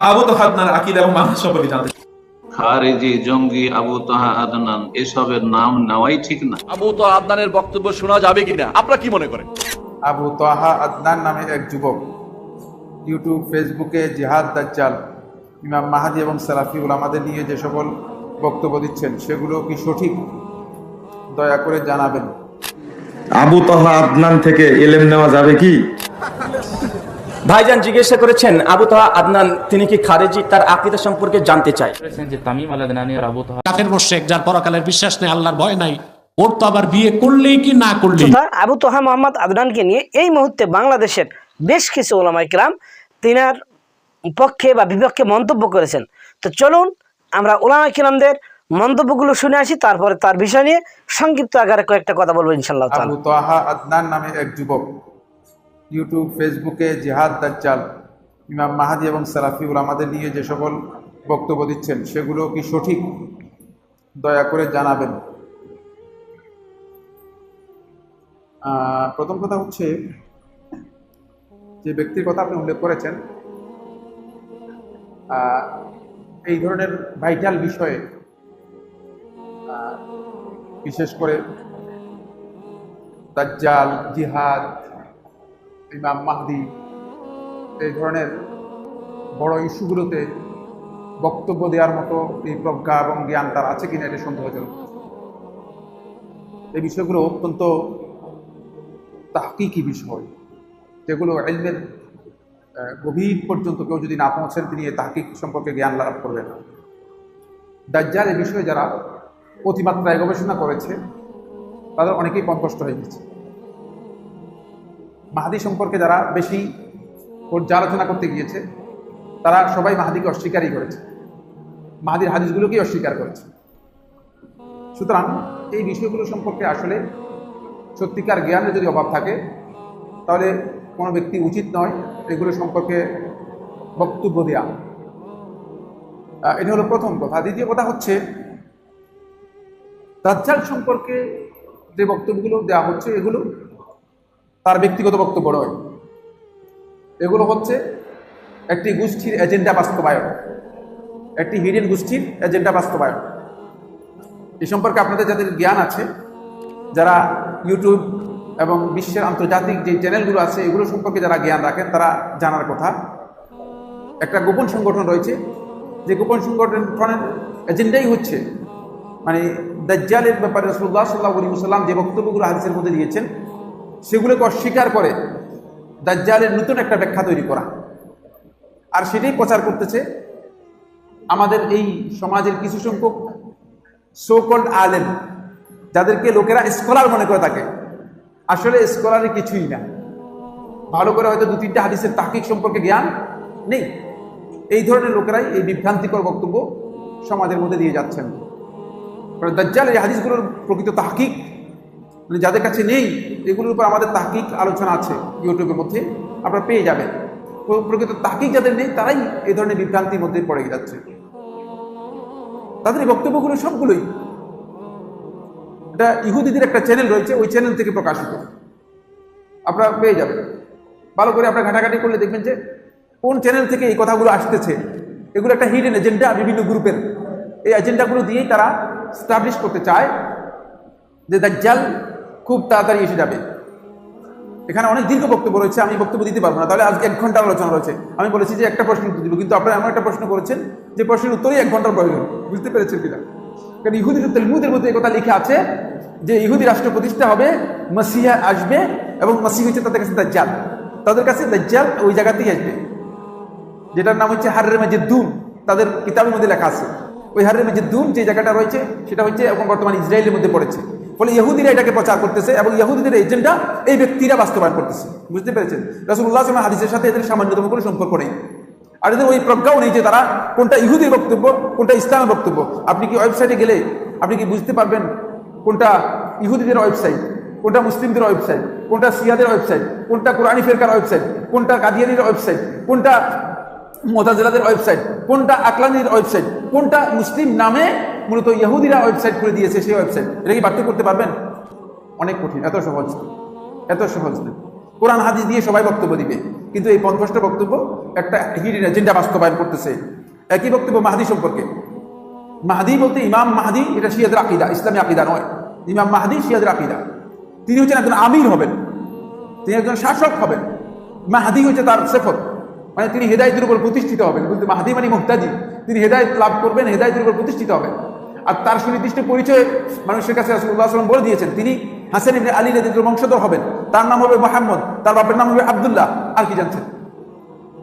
আবু তো আপনার আকিদ এবং মানুষ সম্পর্কে জানতে খারেজি জঙ্গি আবু তাহা আদনান এসবের নাম নেওয়াই ঠিক না। আবু তো আদনানের বক্তব্য শোনা যাবে কিনা? আপনারা কি মনে করেন? আবু তাহা আদনান নামে এক যুবক ইউটিউব ফেসবুকে জিহাদ দাজ্জাল ইমাম মাহাদি এবং সালাফিউল আমাদের নিয়ে যে সকল বক্তব্য দিচ্ছেন সেগুলো কি সঠিক? দয়া করে জানাবেন। আবু তহা আদনান থেকে এলেম নেওয়া যাবে কি? ভাইজান জিজ্ঞাসা করেছেন আবু তাহা আদনান তিনি কি খারেজি? তার আকিদা সম্পর্কে জানতে চাই। যে তামিম আল আদনানি আর আবু তাহা কাফের মোশেক যার পরকালের বিশ্বাস নেই আল্লাহর ভয় নাই ওর তো আবার বিয়ে করলেই কি না করলেই? আবু তোহা মোহাম্মদ আদনানকে নিয়ে এই মুহূর্তে বাংলাদেশের বেশ কিছু ওলামা ইকরাম তিনার পক্ষে বা বিপক্ষে মন্তব্য করেছেন। তো চলুন আমরা ওলামা ইকরামদের মন্তব্যগুলো শুনে আসি তারপরে তার বিষয় নিয়ে সংক্ষিপ্ত আকারে কয়েকটা কথা বলব ইনশাল্লাহ আবু তাহা আদনান নামে এক যুবক ইউটিউব ফেসবুকে জিহাদ দাজ্জাল, ইমাম মাহাদি এবং সালাফিউল আমাদের নিয়ে যে সকল বক্তব্য দিচ্ছেন, সেগুলো কি সঠিক? দয়া করে জানাবেন। প্রথম কথা হচ্ছে, যে ব্যক্তির কথা আপনি উল্লেখ করেছেন এই ধরনের ভাইটাল বিষয়ে বিশেষ করে দাজ্জাল, জিহাদ ইমাম মাহদি, এই ধরনের বড় ইস্যুগুলোতে বক্তব্য দেওয়ার মতো এই প্রজ্ঞা এবং জ্ঞান তার আছে কিনা এটা সন্দেহজনক এই বিষয়গুলো অত্যন্ত তাহকিকি বিষয়, যেগুলো এলমের গভীর পর্যন্ত কেউ যদি না পৌঁছেন, তিনি এই তাহকিক সম্পর্কে জ্ঞান লাভ করবেন দাজ্জাল এই বিষয়ে যারা অতিমাত্রায় গবেষণা করেছে, তাদের অনেকেই পথভ্রষ্ট হয়ে গেছে। মাহাদি সম্পর্কে যারা বেশি পর্যালোচনা করতে গিয়েছে, তারা সবাই মাহাদিকে অস্বীকারই করেছে। মাহাদির হাদিসগুলোকেই অস্বীকার করেছে। সুতরাং এই বিষয়গুলো সম্পর্কে আসলে সত্যিকার জ্ঞানের যদি অভাব থাকে, তাহলে কোনো ব্যক্তি উচিত নয় এগুলো সম্পর্কে বক্তব্য দেওয়া এটা হলো প্রথম কথা। দ্বিতীয় কথা হচ্ছে, দাজ্জাল সম্পর্কে যে বক্তব্যগুলো দেওয়া হচ্ছে, এগুলো তার ব্যক্তিগত বক্তব্য নয়। এগুলো হচ্ছে একটি গোষ্ঠীর এজেন্ডা বাস্তবায়ন। একটি হিডেন গোষ্ঠীর এজেন্ডা বাস্তবায়ন। এ সম্পর্কে আপনাদের যাদের জ্ঞান আছে, যারা ইউটিউব এবং বিশ্বের আন্তর্জাতিক যে চ্যানেলগুলো আছে, এগুলো সম্পর্কে যারা জ্ঞান রাখেন, তারা জানার কথা। একটা গোপন সংগঠন রয়েছে। যে গোপন সংগঠনের এজেন্ডাই হচ্ছে মানে দাজ্জালের ব্যাপারে রসুল্লাহ সাল্লাহ আলী সাল্লাম যে বক্তব্যগুলো হাদিসের মধ্যে দিয়েছেন সেগুলোকে অস্বীকার করে দাজ্জালের নতুন একটা ব্যাখ্যা তৈরি করা। আর সেটাই প্রচার করতেছে আমাদের এই সমাজের কিছু সংখ্যক সোকল্ড আলেম, যাদেরকে লোকেরা স্কলার মনে করে থাকে। আসলে স্কলারে কিছুই না। ভালো করে হয়তো দু তিনটা হাদিসের তাকিক সম্পর্কে জ্ঞান নেই। এই ধরনের লোকেরাই এই বিভ্রান্তিকর বক্তব্য সমাজের মধ্যে দিয়ে যাচ্ছেন। দাজ্জাল এই হাদিসগুলোর প্রকৃত তাহকিক। মানে যাদের কাছে নেই, এগুলোর উপর আমাদের তাহকিক আলোচনা আছে ইউটিউবের মধ্যে, আপনারা পেয়ে যাবেন। প্রকৃত তাহকিক যাদের নেই, তারাই এই ধরনের বিভ্রান্তির মধ্যে পড়ে যাচ্ছে। তাদের এই বক্তব্যগুলো সবগুলোই এটা ইহুদিদের একটা চ্যানেল রয়েছে, ওই চ্যানেল থেকে প্রকাশিত। আপনারা পেয়ে যাবেন। ভালো করে আপনারা ঘাটাঘাটি করলে দেখবেন যে, কোন চ্যানেল থেকে এই কথাগুলো আসতেছে, এগুলো একটা হিডেন এজেন্ডা বিভিন্ন গ্রুপের এই এজেন্ডাগুলো দিয়েই তারা স্টাবলিশ করতে চায় যে দাজ্জাল খুব তাড়াতাড়ি এসে যাবে। এখানে অনেক দীর্ঘ বক্তব্য রয়েছে, আমি বক্তব্য দিতে পারব না। তাহলে আজকে এক ঘণ্টা আলোচনা রয়েছে। আমি বলেছি যে একটা প্রশ্ন উত্তর দিব, কিন্তু আপনারা এমন একটা প্রশ্ন করেছেন যে প্রশ্নের উত্তরই এক ঘণ্টার প্রয়োজন। বুঝতে পেরেছেন কিনা? কারণ ইহুদি তেলমুদের মধ্যে কথা লেখা আছে যে ইহুদি রাষ্ট্র প্রতিষ্ঠা হবে, মাসিহা আসবে এবং মাসিহ হচ্ছে তাদের কাছে দাজ্জাল। তাদের কাছে দাজ্জাল ওই জায়গাতেই আসবে। যেটার নাম হচ্ছে হারের মাঝে দুন তাদের কিতাবের মধ্যে লেখা আছে। ওই হারের মাঝে দুন যে জায়গাটা রয়েছে, সেটা হচ্ছে এখন বর্তমানে ইসরায়েলের মধ্যে পড়েছে। ফলে ইহুদিরা এটাকে প্রচার করতেছে এবং ইহুদিদের এজেন্ডা এই ব্যক্তিরা বাস্তবায়ন করতেছে। বুঝতে পেরেছেন? রাসুল্লাহ আসলাম হাদিসের সাথে এদের সামান্যতম কোনো সম্পর্ক নেই। আর এদের ওই প্রজ্ঞাও নেই যে তারা কোনটা ইহুদির বক্তব্য, কোনটা ইসলামের বক্তব্য। আপনি কি ওয়েবসাইটে গেলে আপনি কি বুঝতে পারবেন কোনটা ইহুদিদের ওয়েবসাইট, কোনটা মুসলিমদের ওয়েবসাইট, কোনটা সিয়াদের ওয়েবসাইট, কোনটা কোরআনী ফেরকার ওয়েবসাইট, কোনটা কাদিয়ানির ওয়েবসাইট, কোনটা মোতাজেলাদের ওয়েবসাইট। কোনটা আকলানির ওয়েবসাইট? কোনটা মুসলিম নামে মূলত ইহুদিরা ওয়েবসাইট করে দিয়েছে সেই ওয়েবসাইট? এটা কি পার্থক্য করতে পারবেন? অনেক কঠিন, এত সহজ এত সহজ কোরআন, হাদিস দিয়ে সবাই বক্তব্য দিবে। কিন্তু এই পঞ্চাশটা বক্তব্য একটা হিডেন এজেন্ডা বাস্তবায়ন করতেছে। একই বক্তব্য মাহাদি সম্পর্কে। মাহাদি বলতে ইমাম মাহাদি, এটা শিয়াদের আকিদা, ইসলামী আকিদা নয়। ইমাম মাহাদি শিয়াদের আকিদা। তিনি হচ্ছেন একজন আমির হবেন। তিনি একজন শাসক হবেন। মাহাদি হচ্ছে তার সেফত। মানে তিনি হেদায়তের উপর প্রতিষ্ঠিত হবেন। বলতে মাহাদি মানে মুহতাদি তিনি হেদায়ত লাভ করবেন, হেদায়তের উপর প্রতিষ্ঠিত হবেন। আর তার সুনির্দিষ্ট পরিচয় মানুষের কাছে রাসূলুল্লাহ সাল্লাম বলে দিয়েছেন। তিনি হাসান ইবনে আলী রাদিয়াল্লাহু বংশধর হবেন। তার নাম হবে মোহাম্মদ। তার বাপের নাম হবে আব্দুল্লাহ। আর কি জানছেন?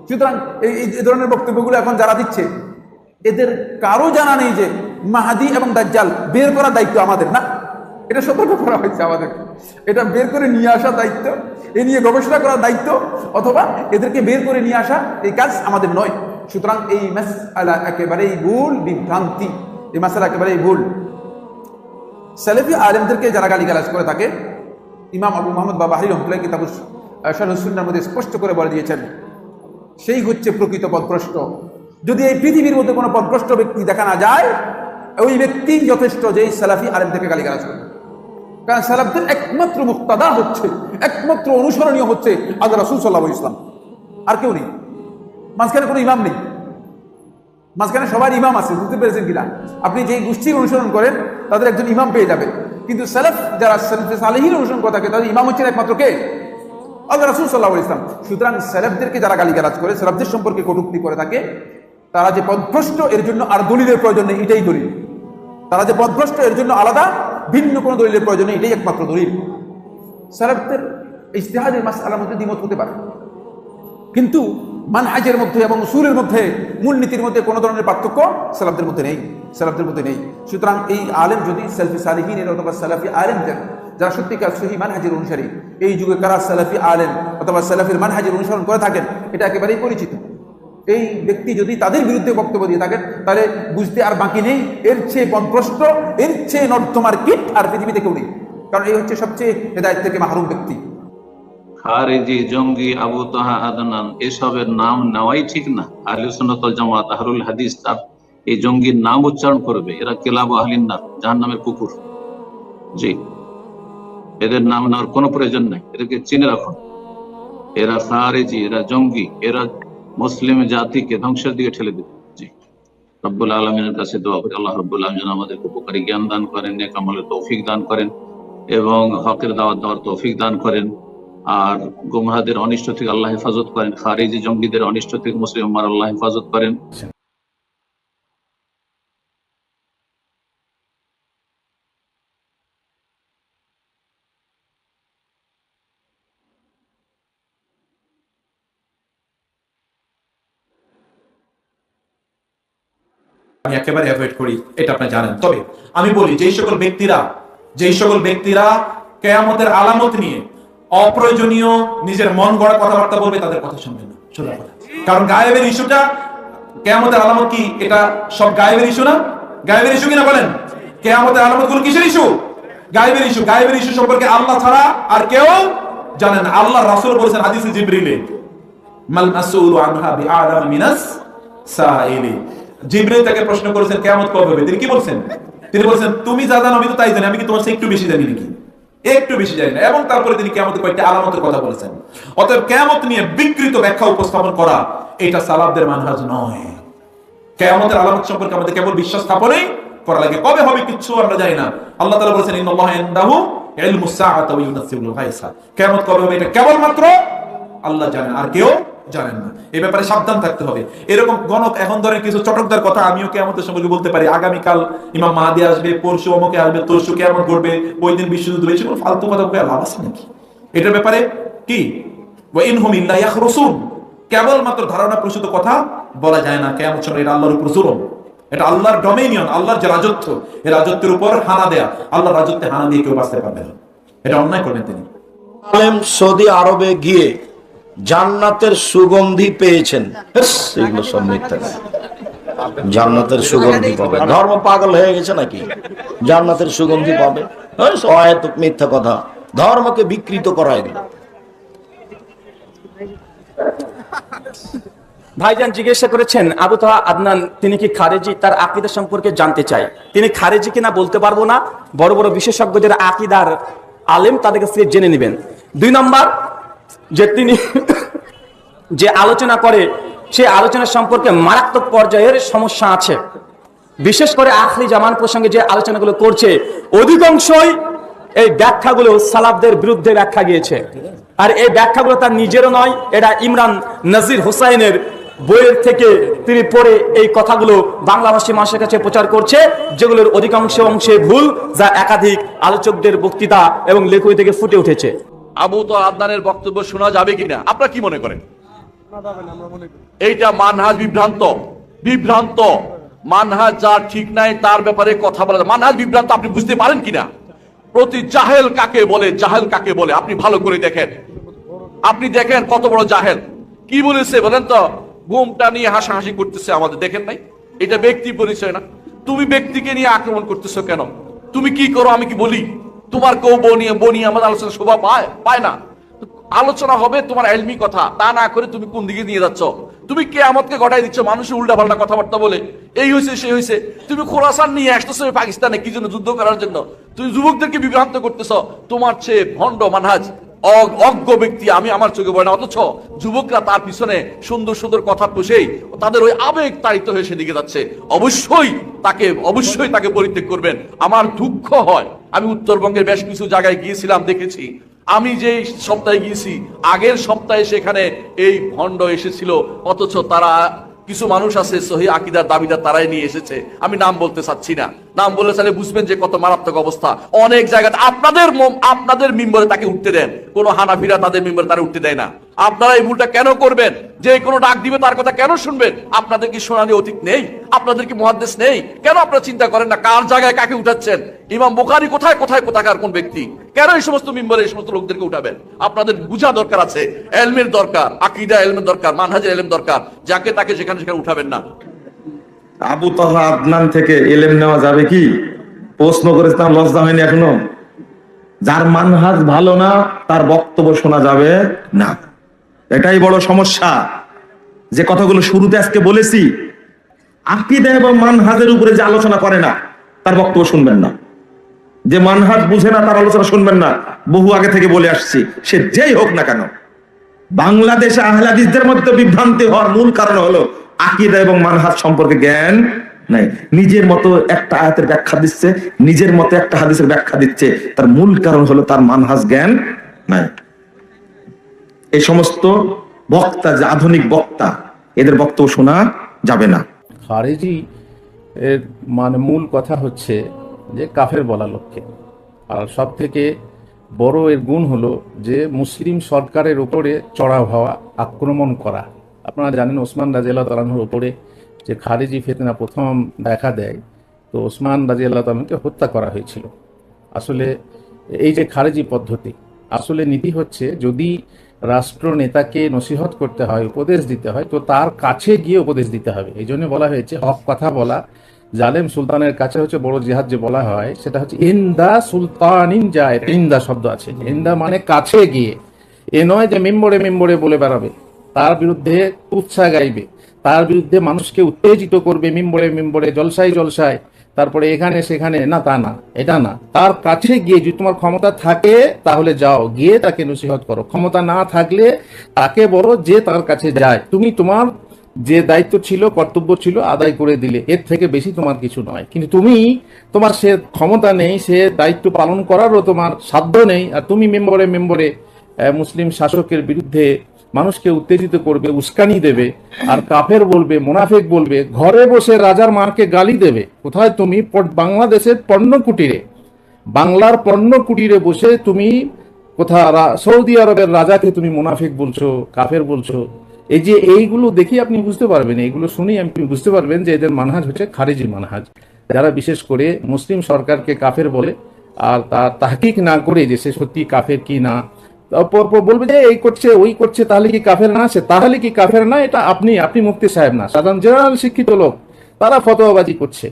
সুতরাং এই এই ধরনের বক্তব্যগুলো এখন যারা দিচ্ছে, এদের কারও জানা নেই যে মাহাদি এবং দাজ্জাল বের করার দায়িত্ব আমাদের না। এটা সতর্ক করা হয়েছে আমাদের এটা বের করে নিয়ে আসার দায়িত্ব, এ নিয়ে গবেষণা করার দায়িত্ব, অথবা এদেরকে বের করে নিয়ে আসা এই কাজ আমাদের নয়। সুতরাং এই মাসআলা একেবারেই ভুল বিভ্রান্তি। এই মাসালা একেবারেই ভুল। সেলেফি আলেমদেরকে যারা গালিগালাজ করে থাকে, ইমাম আবু মোহাম্মদ বাবা হারি রহমতুল্লাহ কিতাবুস শাহুসুন্নার মধ্যে স্পষ্ট করে বলে দিয়েছেন, সেই হচ্ছে প্রকৃত পদভ্রষ্ট যদি এই পৃথিবীর মধ্যে কোনো পদভ্রষ্ট ব্যক্তি দেখা না যায়, ওই ব্যক্তি যথেষ্ট যে সালাফি আলেম থেকে গালিগালাজ করে কারণ সালাফদের একমাত্র মুক্তাদা হচ্ছে, একমাত্র অনুসরণীয় হচ্ছে আজ রাসুল সাল্লাহ ইসলাম আর কেউ নেই। মাঝখানে কোনো ইমাম নেই। মাঝখানে সবার ইমাম আছে, বুঝতে পেরেছেন কিনা? আপনি যেই গোষ্ঠীর অনুসরণ করেন, তাদের একজন ইমাম পেয়ে যাবেন। কিন্তু সেলফ যারা সালেহীন অনুসরণ করে থাকে তাদের ইমাম হচ্ছেন একমাত্র কে? আল্লাহ রাসুল সাল্লাহ ইসলাম সুতরাং সেলেফদেরকে যারা গালিগালাজ করে, সেলেফদের সম্পর্কে কটুক্তি করে থাকে, তারা যে পদভ্রষ্ট, এর জন্য আর দলিলের প্রয়োজন নেই, এটাই দলিল। তারা যে পদভ্রষ্ট, এর জন্য আলাদা ভিন্ন কোনো দলিলের প্রয়োজন এটাই একমাত্র দলিল। সেলেফদের ইস্তেহাদের মাস আলার মধ্যে দ্বিমত হতে পারে। কিন্তু মানহাজের মধ্যে এবং সুরের মধ্যে, মূলনীতির মধ্যে কোনো ধরনের পার্থক্য সালাফদের মধ্যে নেই, সালাফদের মধ্যে নেই। সুতরাং এই আলেম যদি সেলফি সালিহিনের অথবা সালাফি আলেমদের যারা সত্যিকার সহি মানহাজের অনুসারী, এই যুগে কারা সালাফি আলেম অথবা সালাফির মানহাজের অনুসরণ করে থাকেন, এটা একেবারেই পরিচিত। এই ব্যক্তি যদি তাদের বিরুদ্ধে বক্তব্য দিয়ে থাকেন, তাহলে বুঝতে আর বাকি নেই। এর চেয়ে পদভ্রষ্ট এর চেয়ে নর্দমার কীট আর পৃথিবীতে কেউ নেই। কারণ এই হচ্ছে সবচেয়ে হেদায়ত থেকে মাহরুম ব্যক্তি। খারেজি, জঙ্গি, আবু তাহা, আদনান, এসবের নাম নেওয়াই ঠিক না। আহলে সুন্নাত জামাত আহলুল হাদিস, তার এই জঙ্গির নাম উচ্চারণ করবে। এরা কেলাব আহলিন না জাহান নামের কুকুর। জি। এদের নাম নেওয়ার কোনো প্রয়োজন নাই। এদেরকে চিনে রাখুন। এরা খারেজি, এরা জঙ্গি, এরা মুসলিম জাতিকে ধ্বংসের দিকে ঠেলে দিতে রব্বুল আলমিনের কাছে দোয়া করি, আল্লাহ রব্বুল আলম যেন আমাদের উপকারী জ্ঞান দান করেন, নেক আমলের তৌফিক দান করেন এবং হকের দাওয়াত দেওয়ার তৌফিক দান করেন। আর গুমরাদের অনিষ্ট থেকে আল্লাহ হেফাজত করেন, খারিজি জঙ্গিদের অনিষ্ট থেকে মুসলিম আল্লাহ হেফাজত করেন। আমি একেবারে অ্যাভয়েড করি, এটা আপনি জানেন। তবে আমি বলি, যেই সকল ব্যক্তিরা, যেই সকল ব্যক্তিরা কেয়ামতের আলামত নিয়ে অপ্রয়োজনীয় নিজের মন গড়া কথাবার্তা বলবে, তাদের কথা শুনবেন না। সোজা কথা। কারণ গায়েবের ইস্যুটা, কেয়ামতের আলামত কি? এটা সব গায়েবের ইস্যু না? গায়েবের ইস্যু কিনা বলেন? কেয়ামতের আলামতগুলো কিসের ইস্যু? গায়েবের ইস্যু। গায়েবের ইস্যু সম্পর্কে আল্লাহ ছাড়া আর কেউ জানেন আল্লাহ রাসূল বলেছেন হাদিসে জিবরিলে, মাল মাসউলু আনহা বিআলাম মিনাস সাইলি। জিবরিল তাকে প্রশ্ন করেছেন, কিয়ামত কবে হবে? তিনি কি বলছেন? তিনি বলেছেন, তুমি যা জানো আমি তো তাই জানি, আমি কি তোমার একটু বেশি জানি নাকি? একটু বেশি জানি না। এবং তারপরে তিনি কিয়ামতের কয়েকটি আলামতের কথা বলেছেন। অতএব কিয়ামত নিয়ে বিকৃত ব্যাখ্যা উপস্থাপন করা, এটা সালাফদের মানহাজ নয়। কেয়ামতের আলামত সম্পর্কে আমাদের কেবল বিশ্বাস স্থাপনেই করা লাগে। কবে হবে কিচ্ছু আমরা জানি না। আল্লাহ তাআলা বলেছেন, ইন্নাল্লাহা ইনদাহু ইলমুস সাআতি ওয়া ইউনাসসিবুল গায়সা। কিয়ামত কবে হবে এটা কেবলমাত্র আল্লাহ জানেন, আর কেউ জানেন না। এই ব্যাপারে সাবধান থাকতে হবে। এরকম গণক এখন ধরেন কিছু চটকদার কথা আমিও কেয়ামতের সম্পর্কে বলতে পারি। আগামীকাল ইমাম মাহাদি আসবে, পরশু অমুকে আসবে, তরশু কেমন করবে, ওই দিন বিশ্বযুদ্ধ হয়েছে কোনো ফালতু কথা বলে লাভ আছে নাকি? এটার ব্যাপারে কি? ইনহুম কেবলমাত্র ধারণা প্রসূত কথা বলা যায় না কেমন এটা আল্লাহর উপর এটা আল্লাহর আল্লাহর যে রাজত্ব, এই রাজত্বের উপর হানা দেয়া, আল্লাহর রাজত্বে হানা দিয়ে কেউ বাঁচতে পারবে না। এটা অন্যায় করবেন তিনি। সৌদি আরবে গিয়ে জান্নাতের সুগন্ধি পেয়েছেন। এগুলো সব মিথ্যা। জান্নাতের সুগন্ধি পাবে। ধর্ম পাগল হয়ে গেছে নাকি? জান্নাতের সুগন্ধি পাবে। মিথ্যা কথা। ধর্মকে বিকৃত করায় দিল ভাইজান জিজ্ঞাসা করেছেন, আবু তাহা আদনান, তিনি কি খারেজি? তার আকিদা সম্পর্কে জানতে চাই। তিনি খারেজি কিনা বলতে পারব না। বড় বড় বিশেষজ্ঞ যারা আকিদার আলেম তাদের কাছ থেকে জেনে নেবেন। দুই নম্বর যে তিনি যে আলোচনা করে সেই আলোচনা সম্পর্কে মারাত্মক পর্যায়ের সমস্যা আছে। বিশেষ করে আখরি জামান প্রসঙ্গে যে আলোচনাগুলো করছে, অধিকাংশই এই ব্যাখ্যাগুলো সালাফদের বিরুদ্ধে ব্যাখ্যা গিয়েছে। আর এই ব্যাখ্যাগুলো তার নিজেরও নয়, এটা ইমরান নাজির হুসাইনের বইয়ের থেকে তিনি পড়ে এই কথাগুলো বাংলাভাষী মানুষের কাছে প্রচার করছে, যেগুলোর অধিকাংশ অংশে ভুল, যা একাধিক আলোচকদের বক্তৃতা এবং লেখক থেকে ফুটে উঠেছে। আবু তো আদনানের বক্তব্য শোনা যাবে কিনা? আপনারা কি মনে করেন? এইটা মানহাজ বিভ্রান্ত। বিভ্রান্ত। মানহাজ যার ঠিক নাই তার ব্যাপারে কথা বলা। মানহাজ বিভ্রান্ত আপনি বুঝতে পারেন কিনা? প্রতি জাহেল কাকে বলে জাহেল কাকে বলে? আপনি ভালো করে দেখেন। আপনি দেখেন কত বড় জাহেল। কি বলেছে বলেন তো? ঘুমটা নিয়ে হাসাহাসি করতেছে আমাদের। দেখেন নাই? এটা ব্যক্তি পরিচয় না। তুমি ব্যক্তিকে নিয়ে আক্রমণ করতেছো কেন? তুমি কি করো? আমি কি বলি? তোমার কেউ বনিয়ে বনিয়ে আমাদের আলোচনা শোভা পায় পায় না। আলোচনা হবে তোমার এলমি কথা, তা না করে তুমি কোন দিকে নিয়ে যাচ্ছ? তুমি কে আমাকে ঘটাই দিচ্ছ, মানুষের উল্টা পাল্টা কথাবার্তা বলে, এই হয়েছে সে হয়েছে তুমি খোরাসান নিয়ে আসতেছো পাকিস্তানে, কি জন্য যুদ্ধ করার জন্য? তুমি যুবকদেরকে বিভ্রান্ত করতেছ, তোমার চেয়ে ভণ্ড মানহাজ। অজ্ঞ ব্যক্তি আমি আমার চোখে পড়ে না, অথচ যুবকরা তার পিছনে সুন্দর সুন্দর কথা পুষেই তাদের ওই আবেগ তাড়িত হয়ে সেদিকে যাচ্ছে। অবশ্যই তাকে অবশ্যই তাকে পরিত্যাগ করবেন। আমার দুঃখ হয়। আমি উত্তরবঙ্গের বেশ কিছু জায়গায় গিয়েছিলাম, দেখেছি। আমি যে সপ্তাহে গিয়েছি, আগের সপ্তাহে সেখানে এই ভণ্ড এসেছিল, অথচ তারা কিছু মানুষ আছে, সহি আকিদার দাবিদার তারাই নিয়ে এসেছে। আমি নাম বলতে চাচ্ছি না। নাম বললে তাহলে বুঝবেন যে কত মারাত্মক অবস্থা। অনেক জায়গাতে আপনাদের আপনাদের মিম্বরে তাকে উঠতে দেন। কোন হানাফিরা তাদের মিম্বরে তারা উঠতে দেয় না। আপনারা এই ভুলটা কেন করবেন? যে কোনো ডাক দিবে তার কথা কেন শুনবেন? আপনাদের কি সোনালি অতীত নেই? আপনাদের কি মহাদেশ নেই? কেন আপনারা চিন্তা করেন না কার জায়গায় কাকে উঠাচ্ছেন? ইমাম বুখারি কোথায় কোথায় কোথাকার কোন ব্যক্তি? কেন এই সমস্ত মিম্বরে এই সমস্ত লোকদেরকে উঠাবেন? আপনাদের বুঝা দরকার আছে, এলমের দরকার, আকিদা এলমের দরকার, মানহাজের এলম দরকার, যাকে তাকে যেখানে সেখানে উঠাবেন না। আবু তাহা আদনান থেকে এলেম নেওয়া যাবে কি? প্রশ্ন করেছিলাম, লজ্জা হয়নি এখনও। যার মানহাজ ভালো না, তার বক্তব্য শোনা যাবে না। এটাই বড় সমস্যা। যে কথাগুলো শুরুতে আজকে বলেছি, আকিদা এবং মানহাজের উপরে যে আলোচনা করে না, তার বক্তব্য শুনবেন না। যে মানহাজ বুঝে না, তার আলোচনা শুনবেন না। বহু আগে থেকে বলে আসছি, সে যেই হোক না কেন। বাংলাদেশে আহলাদিসদের মধ্যে বিভ্রান্তি হওয়ার মূল কারণ হলো আকিদা এবং মানহাজ সম্পর্কে জ্ঞান নাই। নিজের মতো একটা আয়াতের ব্যাখ্যা দিচ্ছে, নিজের মতো একটা হাদিসের ব্যাখ্যা দিচ্ছে। তার মূল কারণ হলো তার মানহাজ জ্ঞান নাই। এই সমস্ত বক্তা, যে আধুনিক বক্তা, এদের বক্তব্য শোনা যাবে না। খারেজি এর মানে মূল কথা হচ্ছে যে কাফের বলা লক্ষ্যে আর সব থেকে বড় এর গুণ হলো যে মুসলিম সরকারের উপরে চড়াও হওয়া, আক্রমণ করা। আপনারা জানেন ওসমান রাজিয়াল্লাহ তালাহুর উপরে যে খারিজি ফেতনা প্রথম দেখা দেয়, তো ওসমান রাজিয়াল্লাহ তালাহকে হত্যা করা হয়েছিল। আসলে এই যে খারেজি পদ্ধতি, আসলে নীতি হচ্ছে যদি রাষ্ট্র নেতাকে নসিহত করতে হয়, উপদেশ দিতে হয়, তো তার কাছে গিয়ে উপদেশ দিতে হবে। এই জন্য বলা হয়েছে, হক কথা বলা জালেম সুলতানের কাছে হচ্ছে বড় জিহাদ যে বলা হয়, সেটা হচ্ছে ইন্দা সুলতানিন যায়, ইন্দা শব্দ আছে। ইন্দা মানে কাছে গিয়ে। এ নয় যে মেম্বরে মেম্বরে বলে বেড়াবে। তার বিরুদ্ধে উৎসাহ গাইবে। তার বিরুদ্ধে মানুষকে উত্তেজিত করবে মেম্বরে মেম্বরে, জলসায় জলসায়। তারপরে এখানে সেখানে, না, তা না, এটা না। তার কাছে গিয়ে যদি তোমার ক্ষমতা থাকে, তাহলে যাও, গিয়ে তাকে নসিহত করো। ক্ষমতা না থাকলে তাকে বলো যে তার কাছে যায়। তুমি তোমার যে দায়িত্ব ছিল, কর্তব্য ছিল, আদায় করে দিলে। এর থেকে বেশি তোমার কিছু নয়। কিন্তু তুমি, তোমার সে ক্ষমতা নেই, সে দায়িত্ব পালন করারও তোমার সাধ্য নেই, আর তুমি মেম্বরে মেম্বরে মুসলিম শাসকের বিরুদ্ধে মানুষকে উত্তেজিত করবে, উস্কানি দেবে, আর কাফের বলবে, মুনাফেক বলবে, ঘরে বসে রাজার মারকে গালি দেবে। কোথায় তুমি? বাংলাদেশের পণ্য কুটিরে বাংলার পণ্য কুটিরে বসে তুমি কোথা সৌদি আরবের রাজাকে তুমি মুনাফিক বলছো, কাফের বলছো এই যে এইগুলো দেখি আপনি বুঝতে পারবেন, এইগুলো শুনেই আপনি বুঝতে পারবেন যে এদের মানহাজ হচ্ছে খারিজি মানহাজ। যারা বিশেষ করে মুসলিম সরকারকে কাফের বলে, আর তার তাহকিক না করে যে সে সত্যি কাফের কি না তারপর পর বলবে যে, এই করছে, ওই করছে, তাহলে কি কাফের না আছে? তাহলে কি কাফের না? এটা আপনি আপনি মুফতি সাহেব না, সাধারণ জেনারেল শিক্ষিত লোক, তারা ফতোয়াবাজি করছে।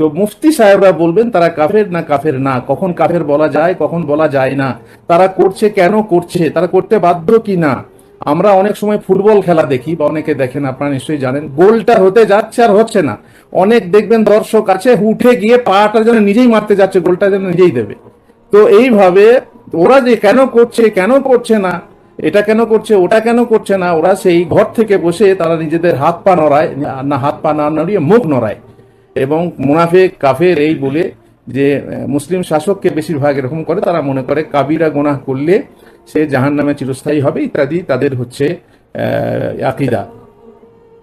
তো মুফতি সাহেবরা বলবেন, তারা কাফের না কাফের না, কখন কাফের বলা যায়, কখন বলা যায় না, তারা করছে কেন করছে, তারা করতে বাধ্য কি না? আমরা অনেক সময় ফুটবল খেলা দেখি, বা অনেকে দেখেন, আপনারা নিশ্চয়ই জানেন, গোলটা হতে যাচ্ছে আর হচ্ছে না। অনেক দেখবেন দর্শক আছে, উঠে গিয়ে পাটা যেন নিজেই মারতে যাচ্ছে, গোলটা যেন নিজেই দেবে। তো এইভাবে ওরা যে কেন করছে কেন করছে না, এটা কেন করছে, ওটা কেন করছে না, ওরা সেই ঘর থেকে বসে তারা নিজেদের হাত পা নড়ায়, না হাত পা না নড়িয়ে মুখ নড়ায়। এবং মুনাফেক, কাফের এই বলে যে, মুসলিম শাসককে বেশিরভাগ এরকম করে, তারা মনে করে কাবিরা গোনাহ করলে সে জাহান নামে চিরস্থায়ী হবে, ইত্যাদি তাদের হচ্ছে আকিদা।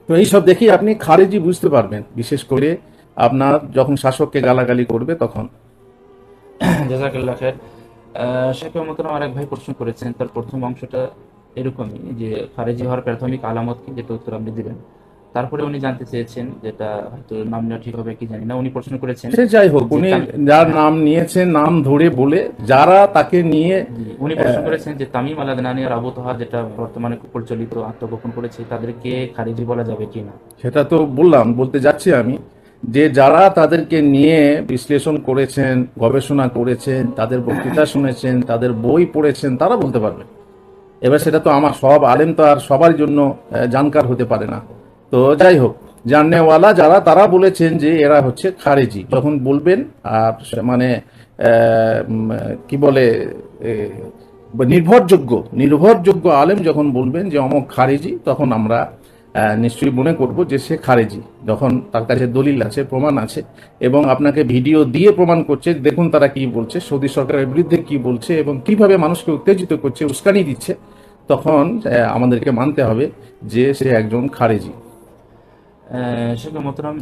তো এইসব দেখি আপনি খারেজি বুঝতে পারবেন, বিশেষ করে আপনার যখন শাসককে গালাগালি করবে তখন। জাজাকাল্লাহ খের শেখ মোহতরম আরেক ভাই প্রশ্ন করেছেন, তার প্রথম অংশটা এরকমই, যে খারেজি হওয়ার প্রাথমিক আলামত কি, যেটা উত্তর আপনি দিবেন। তারপরে উনি জানতে চেয়েছেন যেটা হয়তো নাম নেওয়া ঠিক হবে কি জানি না উনি প্রশ্ন করেছেন সে যাই হোক উনি যার নাম নিয়েছেন নাম ধরে বলে যারা তাকে নিয়ে উনি প্রশ্ন করেছেন যে তামিম আল আদনানি আর আবু তাহা যেটা বর্তমানে প্রচলিত আত্মগোপন করেছে তাদেরকে খারিজি বলা যাবে কিনা সেটা তো বললাম বলতে যাচ্ছি আমি। যে যারা তাদেরকে নিয়ে বিশ্লেষণ করেছেন গবেষণা করেছেন তাদের বক্তৃতা শুনেছেন তাদের বই পড়েছেন তারা বলতে পারবে। এবার সেটা তো আমার সব আলেম তো আর সবার জন্য জানকার হতে পারে না। তো যাই হোক, জাননেওয়ালা যারা, তারা বলেছেন যে এরা হচ্ছে খারেজি। যখন বলবেন, আর মানে কি বলে নির্ভরযোগ্য নির্ভরযোগ্য আলেম যখন বলবেন যে অমক খারেজি, তখন আমরা নিশ্চয়ই মনে করব যে সে খারেজি। যখন তার কাছে দলিল আছে, প্রমাণ আছে, এবং আপনাকে ভিডিও দিয়ে প্রমাণ করছে দেখুন তারা কি বলছে, সৌদি সরকারের বিরুদ্ধে কি বলছে, এবং কীভাবে মানুষকে উত্তেজিত করছে, উস্কানি দিচ্ছে, তখন আমাদেরকে মানতে হবে যে সে একজন খারেজি। শেখ মোহতরম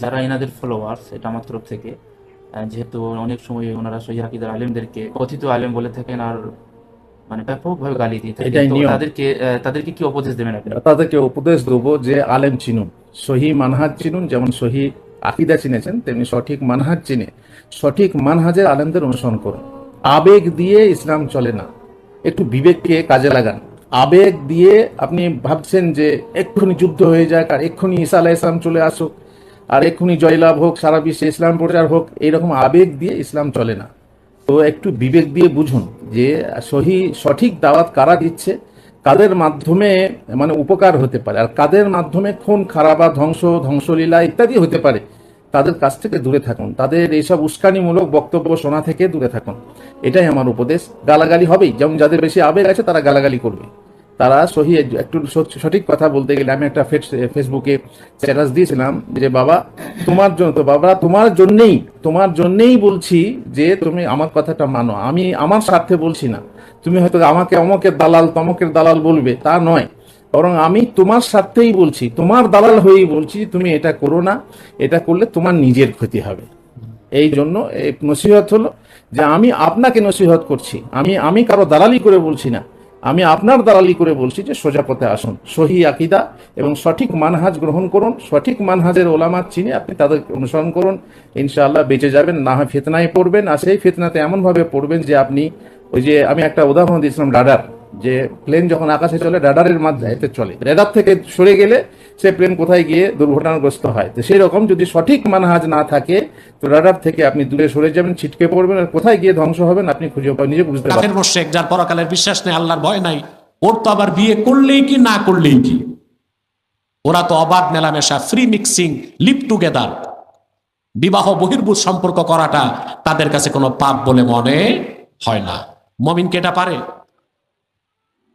যারা এনাদের ফলোয়ার্স এটা আমার তরফ থেকে যেহেতু অনেক সময় ওনারা সহি আকিদার আলেমদেরকে কথিত আলেম বলে থাকেন আর মানে ব্যাপকভাবে গালি দিয়ে থাকেন। তাদেরকে তাদেরকে কি উপদেশ দেবেন আপনি? তাদেরকে উপদেশ দেবো যে আলেম চিনুন সহি মানহাজ চিনুন যেমন সহি আকিদা চিনেছেন তেমনি সঠিক মানহাজ চিনে। সঠিক মানহাজের আলেমদের অনুসরণ করুন। আবেগ দিয়ে ইসলাম চলে না। একটু বিবেককে কাজে লাগান। আবেগ দিয়ে আপনি ভাবছেন যে এক্ষুনি যুদ্ধ হয়ে যাক, আর এক্ষুনি ঈসা আলাহ ইসলাম চলে আসুক, আর এক্ষুনি জয়লাভ হোক, সারা বিশ্বে ইসলাম প্রচার হোক, এইরকম আবেগ দিয়ে ইসলাম চলে না। তো একটু বিবেক দিয়ে বুঝুন যে সহি, সঠিক দাওয়াত কারা দিচ্ছে, কাদের মাধ্যমে মানে উপকার হতে পারে, আর কাদের মাধ্যমে খুন, খারাপা, ধ্বংস, ধ্বংসলীলা ইত্যাদি হতে পারে, তাদের কাছ থেকে দূরে থাকুন। তাদের এইসব উস্কানিমূলক বক্তব্য শোনা থেকে দূরে থাকুন। এটাই আমার উপদেশ। গালাগালি হবেই। যেমন যাদের বেশি আবেগ আছে, তারা গালাগালি করবে। তারা সহি একটু সঠিক কথা বলতে গেলে আমি একটা ফেস- ফেসবুকে স্ট্যাটাস দিয়েছিলাম যে, বাবা, তোমার জন্য তো বাবা, তোমার জন্যেই তোমার জন্যেই বলছি যে, তুমি আমার কথাটা মানো। আমি আমার স্বার্থে বলছি না। তুমি হয়তো আমাকে অমকের দালাল, তমকের দালাল বলবে, তা নয়। বরং আমি তোমার স্বার্থেই বলছি, তোমার দালাল হয়েই বলছি, তুমি এটা করো না। এটা করলে তোমার নিজের ক্ষতি হবে। এই জন্য নসিহত হলো যে, আমি আপনাকে নসিহত করছি। আমি আমি কারও দালালি করে বলছি না। আমি আপনার দালালি করে বলছি যে সোজা পথে আসুন। সহি আকিদা এবং সঠিক মানহাজ গ্রহণ করুন। সঠিক মানহাজের ওলামাত চিনে, আপনি তাদের অনুসরণ করুন। ইনশাআল্লাহ বেঁচে যাবেন, না হয় ফেতনায় পড়বেন। আর সেই ফেতনাতে এমনভাবে পড়বেন যে আপনি ওই যে আমি একটা উদাহরণ দিয়েছিলাম রাডার, যে প্লেন যখন আকাশে চলে, রাডারের মাধ্যমে চলে। রাডার থেকে সরে গেলে সে প্লেন কোথায় গিয়ে দুর্ঘটনাগ্রস্ত হয়? তো সেই রকম যদি সঠিক মানহাজ না থাকে, তো রাডার থেকে আপনি দূরে সরে যাবেন, ছিটকে পড়বেন, আর কোথায় গিয়ে ধ্বংস হবেন আপনি খুঁজে পাবেন, নিজে বুঝতে পারবেন। মোশেক, যার পরকালের বিশ্বাস নেই, আল্লাহর ভয় নাই, ওর তো আবার বিয়ে করলেই কি, না করলেই কি? ওরা তো অবাধ মেলামেশা ফ্রি মিক্সিং লিভ টুগেদার বিবাহ বহির্ভূত সম্পর্ক করাটা তাদের কাছে কোনো পাপ বলে মনে হয় না। মমিনকে এটা পারে?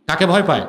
কাকে ভয় পায়?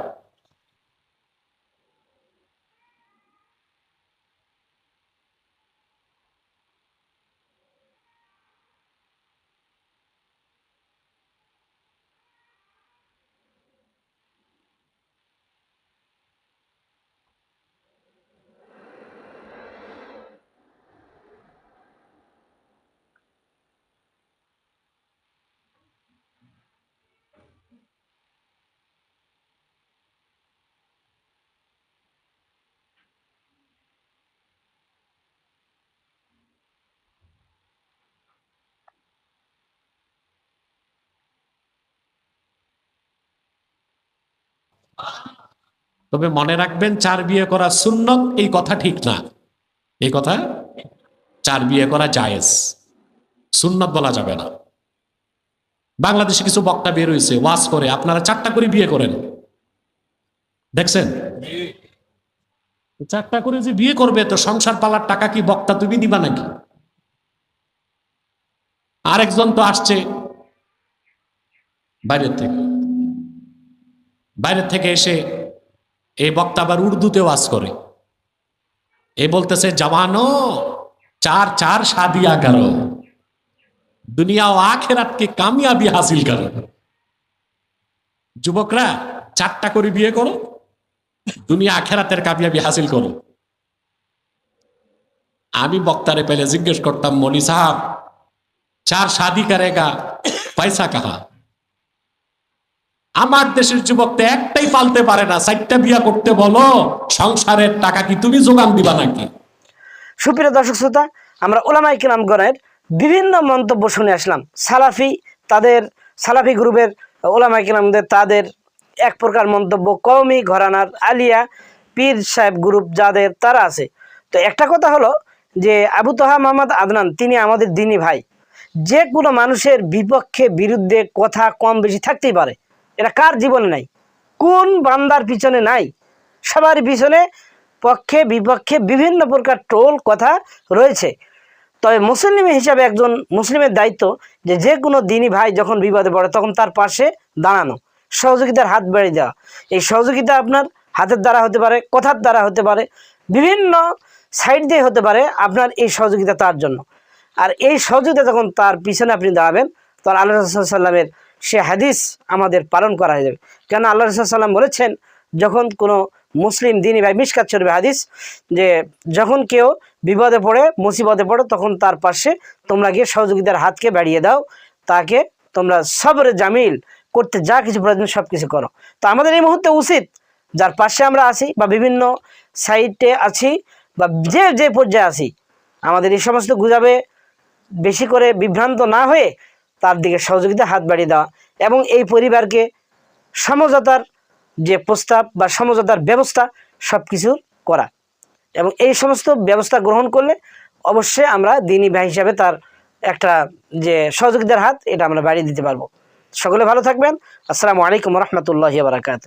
তবে মনে রাখবেন, চার বিয়ে করা সুন্নত, এই কথা ঠিক না। এই কথা, চার বিয়ে করা জায়েজ। সুন্নত বলা যাবে না। বাংলাদেশে কিছু বক্তা বের হয়েছে, ওয়াজ করে, আপনারা চারটা করে বিয়ে করেন। দেখছেন? চারটা করে যে বিয়ে করবে, তো সংসার পালার টাকা কি বক্তা তুমি দিবা নাকি? আরেকজন তো আসছে বাইরের থেকে। বাইরের থেকে এসে এই বক্তা আবার উর্দুতে ওয়াজ করে। এ বলতেছে, জওয়ানো, চার চার শাদিয়া করো। দুনিয়া ও আখেরাত কে কামিয়াবি হাসিল করো। যুবকরা, চারটা করে বিয়ে করো, দুনিয়া আখেরাতের কামিয়াবি হাসিল করো। আমি বক্তারে পেলে জিজ্ঞেস করতাম, মনি সাহাব, চার শাদি করেগা, পয়সা কাহা? আমার দেশের যুবক তো একটাই পালতে পারে না, চারটা বিয়া করতে বলো, সংসারের টাকা কি তুমি যোগান দিবা নাকি? সুপ্রিয় দর্শক শ্রোতা, আমরা ওলামাই কিরামগণের বিভিন্ন মন্তব্য শুনে আসলাম। সালাফি তাদের, সালাফি গ্রুপের ওলামাই কিরামদের তাদের এক প্রকার মন্তব্য, কওমি ঘরানার আলিয়া পীর সাহেব গ্রুপ যাদের তারা আছে। তো একটা কথা হলো যে আবু তোহা মোহাম্মদ আদনান, তিনি আমাদের দিনী ভাই। যে কোনো মানুষের বিপক্ষে বিরুদ্ধে কথা কম বেশি থাকতেই পারে। এটা কার জীবনে নাই? কোন বান্দার পিছনে নাই? সবার পিছনে পক্ষে, বিপক্ষে বিভিন্ন প্রকার টোল কথা রয়েছে। তবে মুসলিম হিসাবে একজন মুসলিমের দায়িত্ব যে যে কোনো দিনই ভাই যখন বিপদে পড়ে, তখন তার পাশে দাঁড়ানো, সহযোগিতার হাত বাড়িয়ে দেওয়া। এই সহযোগিতা আপনার হাতের দ্বারা হতে পারে, কথার দ্বারা হতে পারে, বিভিন্ন সাইড দিয়ে হতে পারে আপনার এই সহযোগিতা তার জন্য। আর এই সহযোগিতা যখন তার পিছনে আপনি দাঁড়াবেন, তখন আল্লাহ রসুল্লামের সে হাদিস আমাদের পালন করা হয়ে যাবে। কেন আল্লাহ রসুল্লাম বলেছেন, যখন কোনো মুসলিম দিনী ভাই মিসকাত চলবে হাদিস, যে যখন কেউ বিপদে পড়ে, মুসিবতে পড়ে, তখন তার পাশে তোমরা গিয়ে সহযোগিতার হাতকে বাড়িয়ে দাও, তাকে তোমরা সবরে জামিল করতে যা কিছু প্রয়োজন সব কিছু করো। তো আমাদের এই মুহূর্তে উচিত, যার পাশে আমরা আছি বা বিভিন্ন সাইটে আছি বা যে যে পর্যায়ে আছি, আমাদের এই সমস্ত গুজাবে বেশি করে বিভ্রান্ত না হয়ে তার দিকে সহযোগিতা হাত বাড়িয়ে দেওয়া এবং এই পরিবারকে সমঝোতার যে প্রস্তাব বা সমঝোতার ব্যবস্থা সব কিছু করা এবং এই সমস্ত ব্যবস্থা গ্রহণ করলে অবশ্যই আমরা দিনী ভাই হিসাবে তার একটা যে সহযোগিতার হাত, এটা আমরা বাড়িয়ে দিতে পারব। সকলে ভালো থাকবেন। আসসালামু আলাইকুম রহমতুল্লাহ বারাকাতু